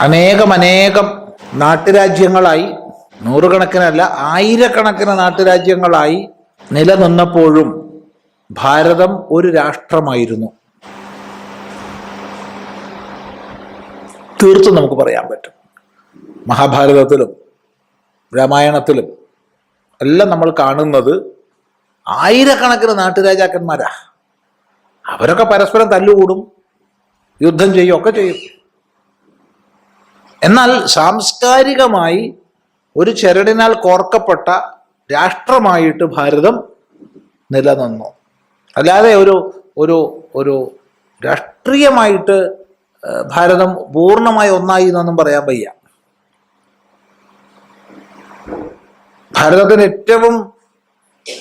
അനേകം അനേകം നാട്ടുരാജ്യങ്ങളായി നൂറുകണക്കിനല്ല ആയിരക്കണക്കിന് നാട്ടുരാജ്യങ്ങളായി നിലനിന്നപ്പോഴും ഭാരതം ഒരു രാഷ്ട്രമായിരുന്നു. തീർത്തും നമുക്ക് പറയാൻ പറ്റും. മഹാഭാരതത്തിലും രാമായണത്തിലും എല്ലാം നമ്മൾ കാണുന്നത് ആയിരക്കണക്കിന് നാട്ടുരാജാക്കന്മാരാ. അവരൊക്കെ പരസ്പരം തല്ലുകൂടും യുദ്ധം ചെയ്യും ഒക്കെ ചെയ്യും. എന്നാൽ സാംസ്കാരികമായി ഒരു ചരടിനാൽ കോർക്കപ്പെട്ട രാഷ്ട്രമായിട്ട് ഭാരതം നിലനിന്നു. അല്ലാതെ ഒരു ഒരു ഒരു രാഷ്ട്രീയമായിട്ട് ഭാരതം പൂർണമായി ഒന്നായി എന്നൊന്നും പറയാൻ വയ്യ. ഭാരതത്തിന് ഏറ്റവും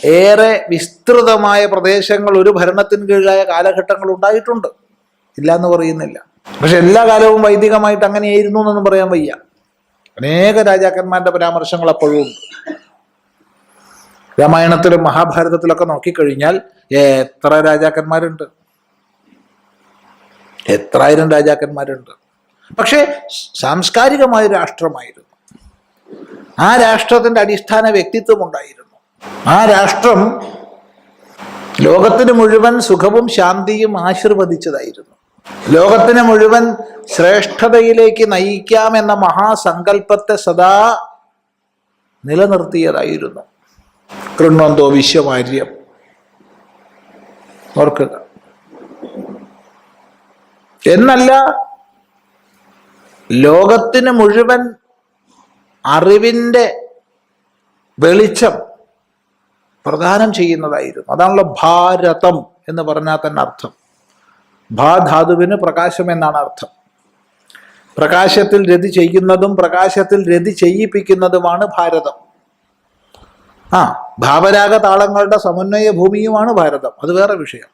ഏറെ വിസ്തൃതമായ പ്രദേശങ്ങൾ ഒരു ഭരണത്തിന് കീഴിലായ കാലഘട്ടങ്ങൾ ഉണ്ടായിട്ടുണ്ട്. ഇല്ല എന്ന് പറയുന്നില്ല. പക്ഷെ എല്ലാ കാലവും വൈദികമായിട്ട് അങ്ങനെയായിരുന്നു എന്നൊന്നും പറയാൻ വയ്യ. അനേക രാജാക്കന്മാരുടെ പരാമർശങ്ങൾ അപ്പോഴും ഉണ്ട്. രാമായണത്തിലും മഹാഭാരതത്തിലൊക്കെ നോക്കിക്കഴിഞ്ഞാൽ എത്ര രാജാക്കന്മാരുണ്ട്? എത്രായിരം രാജാക്കന്മാരുണ്ട്? പക്ഷേ സാംസ്കാരികമായ രാഷ്ട്രമായിരുന്നു. ആ രാഷ്ട്രത്തിന്റെ അടിസ്ഥാന വ്യക്തിത്വം ഉണ്ടായിരുന്നു. ആ രാഷ്ട്രം ലോകത്തിന് മുഴുവൻ സുഖവും ശാന്തിയും ആശീർവദിച്ചതായിരുന്നു. ലോകത്തിന് മുഴുവൻ ശ്രേഷ്ഠതയിലേക്ക് നയിക്കാം എന്ന മഹാസങ്കല്പത്തെ സദാ നിലനിർത്തിയതായിരുന്നു. കൃണ്വന്തോ വിശ്വമാര്യം. ഓർക്കുക. എന്നല്ല ലോകത്തിന് മുഴുവൻ അറിവിന്റെ വെളിച്ചം പ്രദാനം ചെയ്യുന്നതായിരുന്നു. അതാണല്ലോ ഭാരതം എന്ന് പറഞ്ഞാൽ തന്നെ അർത്ഥം. ഭാ ധാതുവിന് പ്രകാശം എന്നാണ് അർത്ഥം. പ്രകാശത്തിൽ രതി ചെയ്യുന്നതും പ്രകാശത്തിൽ രതി ചെയ്യിപ്പിക്കുന്നതുമാണ് ഭാരതം. ആ ഭാവരാഗ താളങ്ങളുടെ സമന്വയ ഭൂമിയുമാണ് ഭാരതം. അത് വേറെ വിഷയം.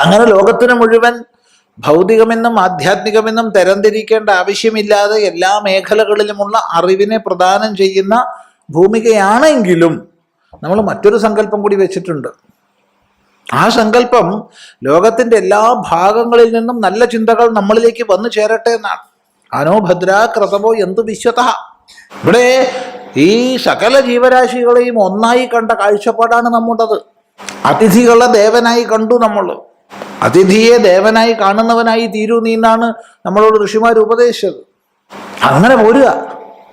അങ്ങനെ ലോകത്തിന് മുഴുവൻ ഭൗതികമെന്നും ആധ്യാത്മികമെന്നും തരംതിരിക്കേണ്ട ആവശ്യമില്ലാതെ എല്ലാ മേഖലകളിലുമുള്ള അറിവിനെ പ്രദാനം ചെയ്യുന്ന ഭൂമികയാണെങ്കിലും നമ്മൾ മറ്റൊരു സങ്കല്പം കൂടി വെച്ചിട്ടുണ്ട്. ആ സങ്കല്പം ലോകത്തിന്റെ എല്ലാ ഭാഗങ്ങളിൽ നിന്നും നല്ല ചിന്തകൾ നമ്മളിലേക്ക് വന്നു ചേരട്ടെ എന്നാണ്. അനോ ഭദ്ര ക്രതമോ എന്തു വിശ്വത? ഇവിടെ ഈ സകല ജീവരാശികളെയും ഒന്നായി കണ്ട കാഴ്ചപ്പാടാണ് നമ്മുടേത്. അതിഥികളെ ദേവനായി കണ്ടു നമ്മൾ. അതിഥിയെ ദേവനായി കാണുന്നവനായി തീരൂ നീന്നാണ് നമ്മളോട് ഋഷിമാർ ഉപദേശിച്ചത്. അങ്ങനെ പോരുക.